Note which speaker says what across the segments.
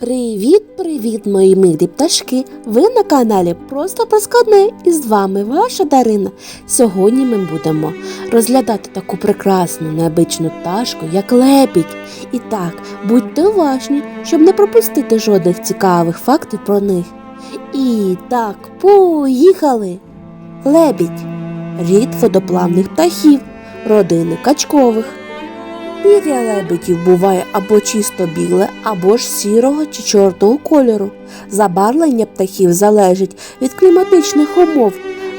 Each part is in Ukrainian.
Speaker 1: Привіт-привіт, мої милі пташки! Ви на каналі Просто Проскладне і з вами ваша Дарина. Сьогодні ми будемо розглядати таку прекрасну необичну пташку, як лебідь. І так, будьте уважні, щоб не пропустити жодних цікавих фактів про них. І так, поїхали! Лебідь рід водоплавних птахів, родини качкових. Пір'я лебедів буває або чисто біле, або ж сірого чи чорного кольору. Забарвлення птахів залежить від кліматичних умов,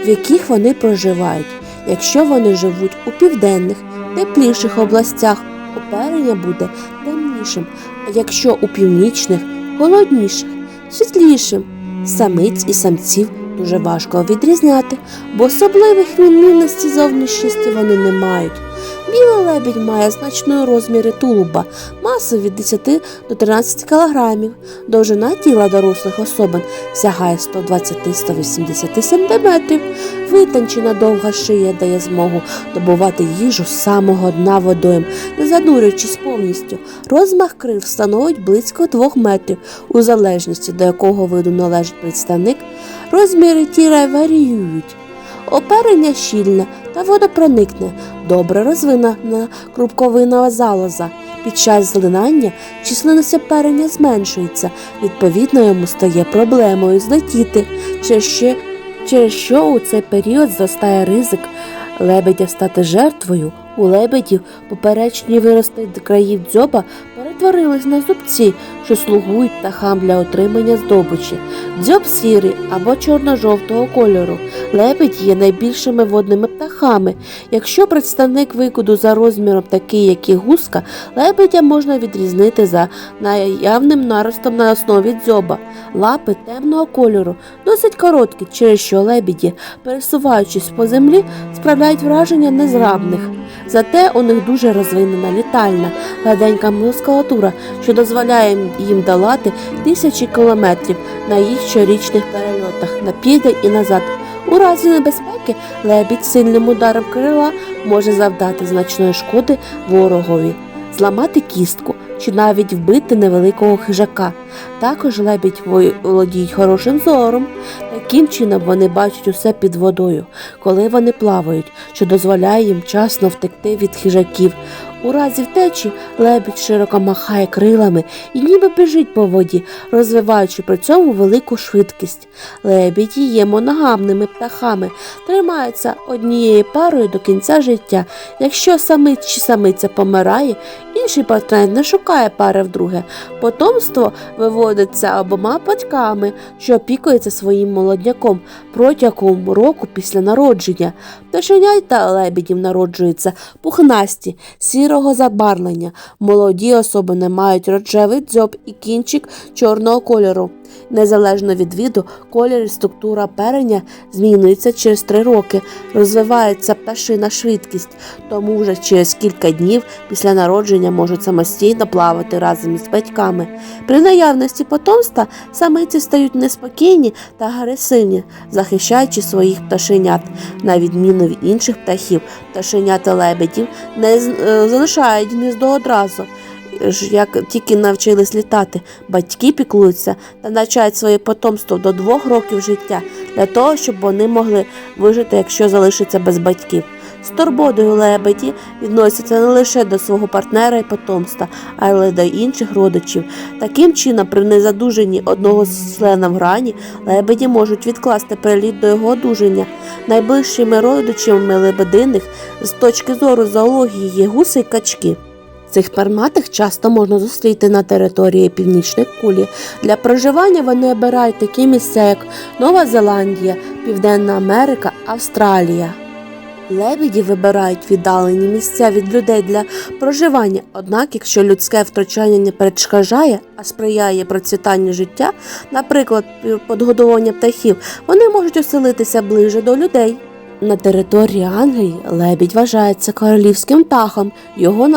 Speaker 1: в яких вони проживають. Якщо вони живуть у південних, тепліших областях, оперення буде темнішим, а якщо у північних холодніших, світлішим. Самиць і самців дуже важко відрізняти, бо особливих відмінностей зовнішності вони не мають. Білий лебідь має значної розміри тулуба, масу від 10 до 13 кг. Довжина тіла дорослих особин сягає 120-180 см. Витончена довга шия дає змогу добувати їжу з самого дна водойм, не занурюючись повністю. Розмах крил становить близько 2 метрів, у залежності до якого виду належить представник. Розміри тіла варіюють. Оперення щільне та водопроникне, добре розвинена крупковина залоза. Під час злинання численність оперення зменшується, відповідно йому стає проблемою злетіти, через що, через що у цей період зростає ризик лебедя стати жертвою. У лебедів поперечні вирости країв дзьоба перетворились на зубці, що слугують птахам для отримання здобичі. Дзьоб сірий або чорно-жовтого кольору. Лебедь є найбільшими водними птахами. Якщо представник викиду за розміром такий, як і гуска, лебедя можна відрізнити за наявним наростом на основі дзьоба. Лапи темного кольору, досить короткі, через що лебеді, пересуваючись по землі, справляють враження незграбних. Зате у них дуже розвинена літальна, гладенька мускулатура, що дозволяє їм долати тисячі кілометрів на їх щорічних перельотах на південь і назад. У разі небезпеки лебідь сильним ударом крила може завдати значної шкоди ворогові, зламати кістку чи навіть вбити невеликого хижака. Також лебідь володіють хорошим зором. Таким чином вони бачать усе під водою, коли вони плавають, що дозволяє їм вчасно втекти від хижаків. У разі втечі лебідь широко махає крилами і ніби біжить по воді, розвиваючи при цьому велику швидкість. Лебіді є моногамними птахами, тримаються однією парою до кінця життя. Якщо самець чи самиця помирає, інший партнер не шукає пари вдруге. Потомство виводиться обома батьками, що опікуються своїм молодняком протягом року після народження. Пташенят та лебідів народжуються пухнасті, сірого забарвлення. Молоді особи не мають рожевий дзьоб і кінчик чорного кольору. Незалежно від виду, колір і структура перення змінюється через три роки. Розвивається пташина швидкість, тому вже через кілька днів після народження можуть самостійно плавати разом із батьками. При наявності потомства самиці стають неспокійні та агресивні, захищаючи своїх пташенят. На відміну від інших птахів, пташенята лебедів не е, залишають гніздо одразу. Ж Як тільки навчились літати, батьки піклуються та навчають своє потомство до двох років життя для того, щоб вони могли вижити, якщо залишаться без батьків. З турботою лебеді відносяться не лише до свого партнера і потомства, але й до інших родичів. Таким чином, при незадуженні одного з членів грані, лебеді можуть відкласти переліт до його одужання. Найближчими родичами лебединих з точки зору зоології є гуси й качки. Цих перматих часто можна зустріти на території північної кулі. Для проживання вони обирають такі місця, як Нова Зеландія, Південна Америка, Австралія. Лебеді вибирають віддалені місця від людей для проживання. Однак, якщо людське втручання не перешкоджає, а сприяє процвітанню життя, наприклад, подгодовування птахів, вони можуть оселитися ближе до людей. На території Англії лебідь вважається королівським птахом. Його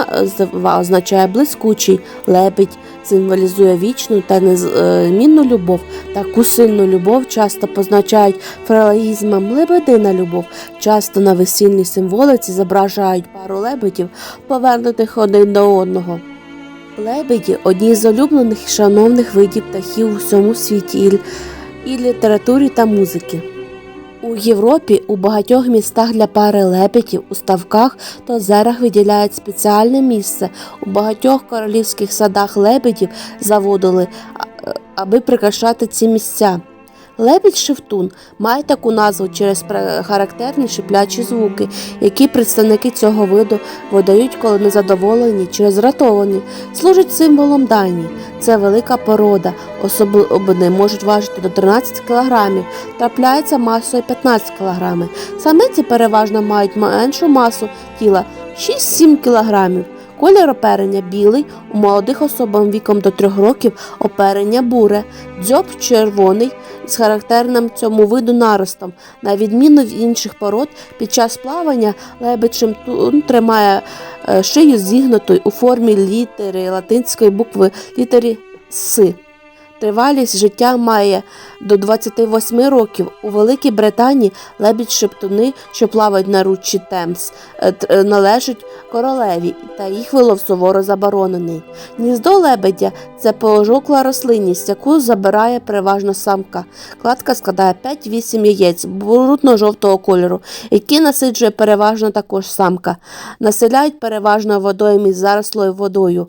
Speaker 1: означає блискучий. Лебідь символізує вічну та незмінну любов. Таку сильну любов часто позначають фрологізмом лебедина любов. Часто на весільній символиці зображають пару лебедів, повернутих один до одного. Лебеді одні з улюблених і шановних видів птахів у всьому світі і літературі та музики. У Європі у багатьох містах для пари лебедів у ставках та озерах виділяють спеціальне місце. У багатьох королівських садах лебедів заводили, е, аби прикрашати ці місця. Лебідь шевтун має таку назву через характерні шиплячі звуки, які представники цього виду видають, коли незадоволені чи роздратовані. Служить символом дані. Це велика порода, особини можуть важити до 13 кг, трапляється масою 15 кг. Самиці переважно мають меншу масу тіла 6-7 кг. Колір оперення білий, у молодих особам віком до 3 років оперення буре, дзьоб червоний з характерним цьому виду наростом. На відміну від інших пород, під час плавання лебечим тун тримає е, шию зігнутою у формі літери латинської букви літері С. Тривалість життя має до 28 років. У Великій Британії лебідь шептуни, що плавають на ручці Темс, е, е, належать королеві, та їх вилов суворо заборонений. Гніздо лебедя це пожовкла рослинність, яку забирає переважно самка. Кладка складає 5-8 яєць брудно-жовтого кольору, які насиджує переважно також самка. Населяють переважно водоймі з зарослою водою,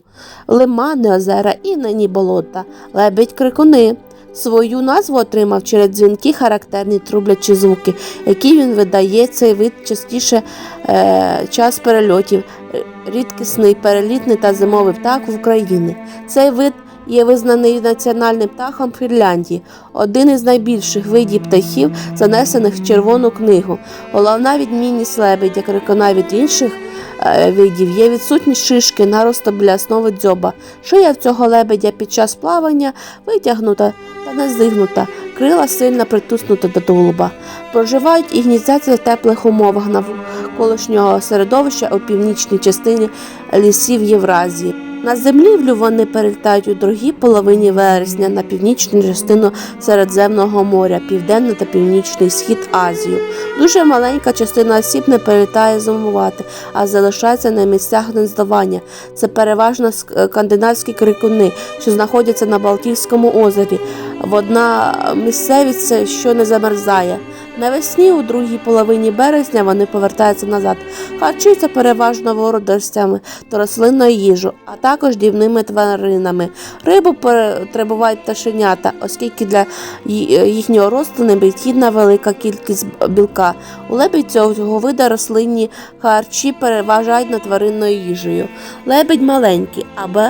Speaker 1: лимани, озера і нині болота, лебедь крикуни. Свою назву отримав через дзвінки характерні трублячі звуки, які він видає цей вид частіше е, час перельотів, е, рідкісний перелітний та зимовий птах в Україні. Цей вид є визнаний національним птахом Фінляндії, один із найбільших видів птахів, занесених в Червону книгу. Головна відмінність лебедя крикуна від інших е, видів є відсутність шишки наросту біля основи дзьоба. Шия в цього лебедя під час плавання витягнута та не зігнута, крила сильно притиснута до тулуба. Проживають і гніздяться в теплих умовах навколишнього середовища у північній частині лісів Євразії. На землівлю вони перелітають у другій половині вересня на північну частину Середземного моря, південний та північний схід Азію. Дуже маленька частина осіб не перелітає зимувати, а залишається на місцях гнездування. Це переважно скандинавські крикуни, що знаходяться на Балтійському озері. Водна місцевість, що не замерзає. Навесні, у другій половині березня, вони повертаються назад, харчуються переважно водоростями та рослинною їжу, а також дівними тваринами. Рибу потребують пташенята, оскільки для їхнього росту необхідна велика кількість білка. У лебідь цього вида рослинні харчі переважають над тваринною їжею. Лебідь маленький або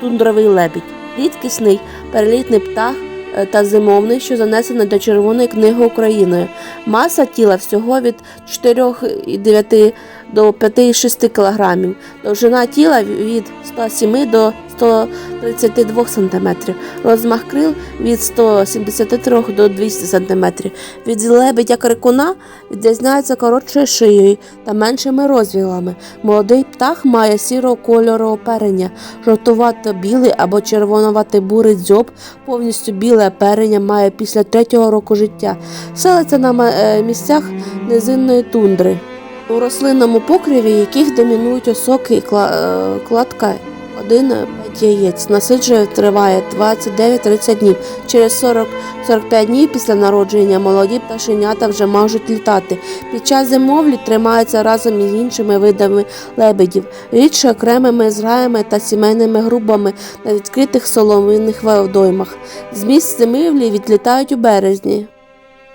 Speaker 1: тундровий лебідь, рідкісний перелітний птах е, та зимовний, що занесено до Червоної книги Україною. Маса тіла всього від 4,9 до 5,6 кг. Довжина тіла від 107 до 132 см. Розмах крил від 173 до 200 см. Від лебедя крикуна відрізняється коротшою шиєю та меншими розвілами. Молодий птах має сірого кольору оперення, жовтувато-білий або червонувато-бурий дзьоб, повністю біле оперення має після третього року життя. Селиться на е, місцях низинної тундри. У рослинному покриві яких домінують осоки і е, кладка 1-5 яєць. Насиджує триває 29-30 днів. Через 40-45 днів після народження молоді пташенята вже можуть літати. Під час зимовлі тримаються разом із іншими видами лебедів, рідше окремими зграями та сімейними групами на відкритих соломинних водоймах. З місць зимівлі відлітають у березні.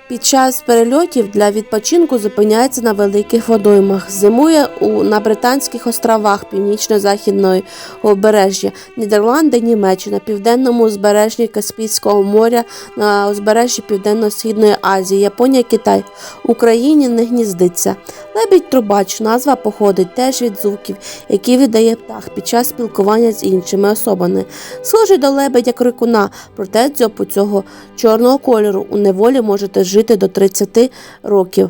Speaker 1: Під час перельотів для відпочинку зупиняється на великих водоймах. Зимує у на Британських островах північно-західної узбережжя, Нідерланди, Німеччина, південному узбережжі Каспійського моря, на узбережжі Південно-Східної Азії, Японія, Китай. Україні не гніздиться. Лебідь трубач, назва походить теж від звуків, які видає птах під час спілкування з іншими особами. Схожий до лебедя крикуна, проте дзьобу цього чорного кольору у неволі можете жити до 30 років.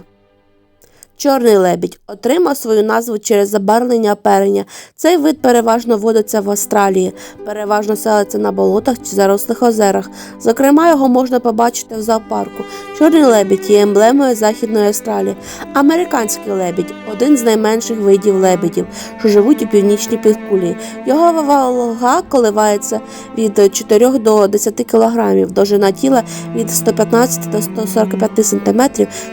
Speaker 1: Чорний лебідь отримав свою назву через забарвлення оперення. Цей вид переважно водиться в Австралії, переважно селиться на болотах чи зарослих озерах. Зокрема, його можна побачити в зоопарку. Чорний лебідь є емблемою Західної Австралії. Американський лебідь один з найменших видів лебедів, що живуть у північній півкулі. Його вага коливається від 4 до 10 кг, довжина тіла від 115 до 145 см.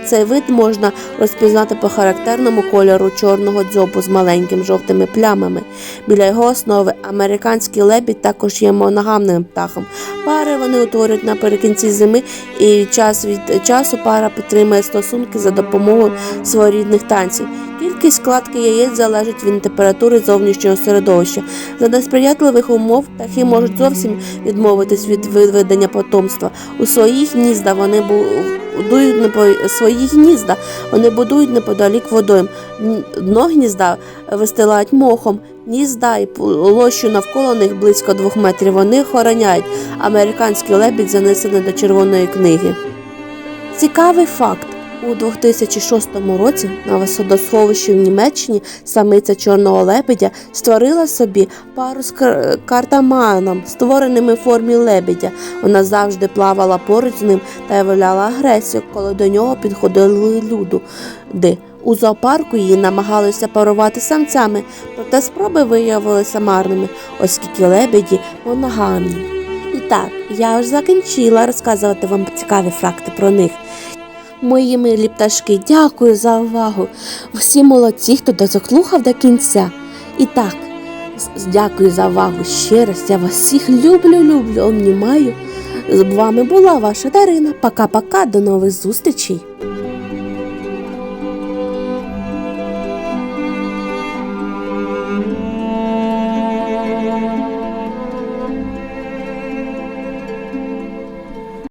Speaker 1: Цей вид можна розпізнати по характерному кольору чорного дзьобу з маленькими жовтими плямами. Біля його основи американський лебідь також є моногамним птахом. Пари вони утворюють наприкінці зими, і час від часу пара підтримує стосунки за допомогою своєрідних танців. Кількість складки яєць залежить від температури зовнішнього середовища. За несприятливих умов птахи можуть зовсім відмовитись від виведення потомства. У свої гнізда вони будують свої гнізда вони будують неподалік водойм. Дно гнізда вистилають мохом, гнізда і площу навколо них близько двох метрів. Вони охороняють. Американський лебідь занесений до Червоної книги. Цікавий факт. У 2006 році на висодосховищі в Німеччині самиця чорного лебедя створила собі пару з картаманом, створеними в формі лебедя. Вона завжди плавала поруч з ним та виявляла агресію, коли до нього підходили люди. У зоопарку її намагалися парувати самцями, проте спроби виявилися марними, оскільки лебеді моногамні. І так, я вже закінчила розказувати вам цікаві факти про них. Мої милі пташки, дякую за увагу. Всі молодці, хто дозаклухав до кінця. І так, дякую за увагу ще раз. Я вас всіх люблю, люблю, обнімаю. З вами була ваша Дарина. Пока-пока, до нових зустрічей.